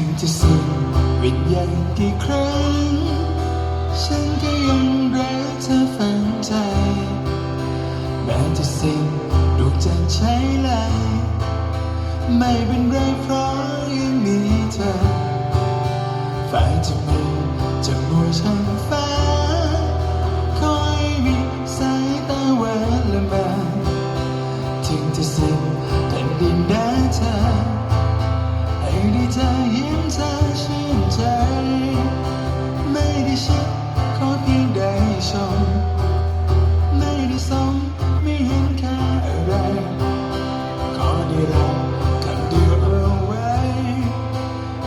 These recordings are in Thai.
ถึงจะสิ้นวิญญาณกี่ครั้ง ฉันก็ยังรักเธอฝังใจ แม้จะสิ้นดวงใจใช้ลายไม่เป็นไรเพราะยังมีเธอฝ่ายจะมือจะมัวช่างฟ้า คอยมีสายตาแหวนละเมาถึงจะสิ้นแผ่นดินแดนเธอให้ ได้เธอยิ้มเธอชื่นใจ ไม่ได้ชิดขอเพียงได้ชม ไม่ได้สมไม่เห็นค่าอะไร ขอได้รอคำเดียวเอาไว้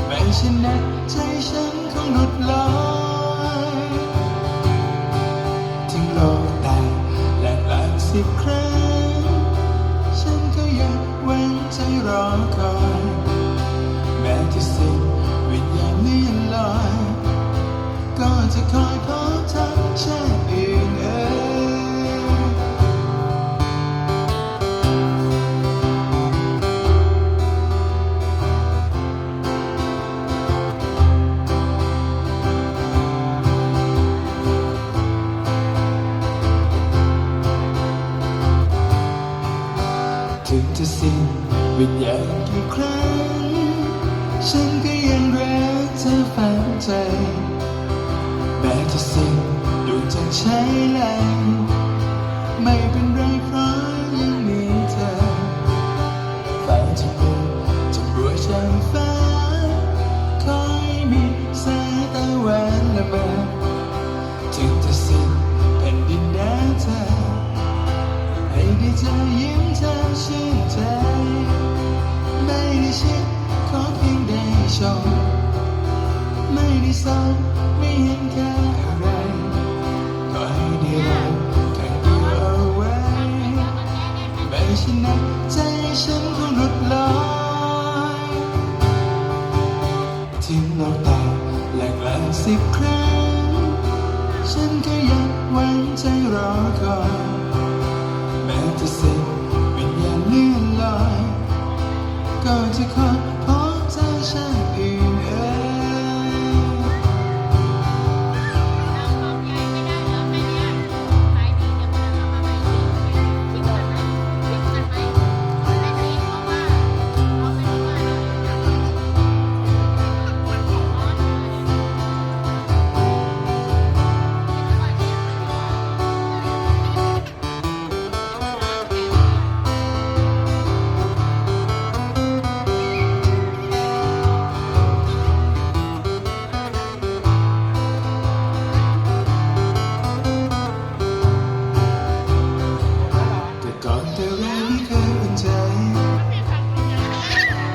ไม่เช่นนั้นใจฉันคงหลุดลอยถึงโลกแตกแหลกหลายสิบครั้ง ฉันก็ยังหวังใจรอคอย วิญญาณกี่ครั้ง ฉันก็ยังรักเธอฝังใจแม้จะสิ้นดวงจันทร์ใช้แรงไม่เป็นไรเพราะยังมีเธอฝ่ายจะมือจะบัวช่างฟ้า คอยมีสายตาหวานละเมอ ไม่ได้สอนไม่เห็นค่อะไรก็ให้ได้รักแค่เดียวเอาไว้ไม่เช่นนั้นใจฉันคงหลุดลอยถึงโลกแตกแหลกลานสิบครั้ง ฉันก็ยังหวังใจรอคอย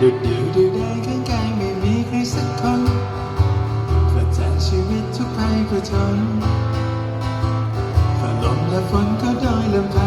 ดุดียู่ดูได้ข้างกายไม่มีใครสักคนกระจาชีวิตทุกภัยประทนฝ่าลมและฝนก็ด้อยลำพั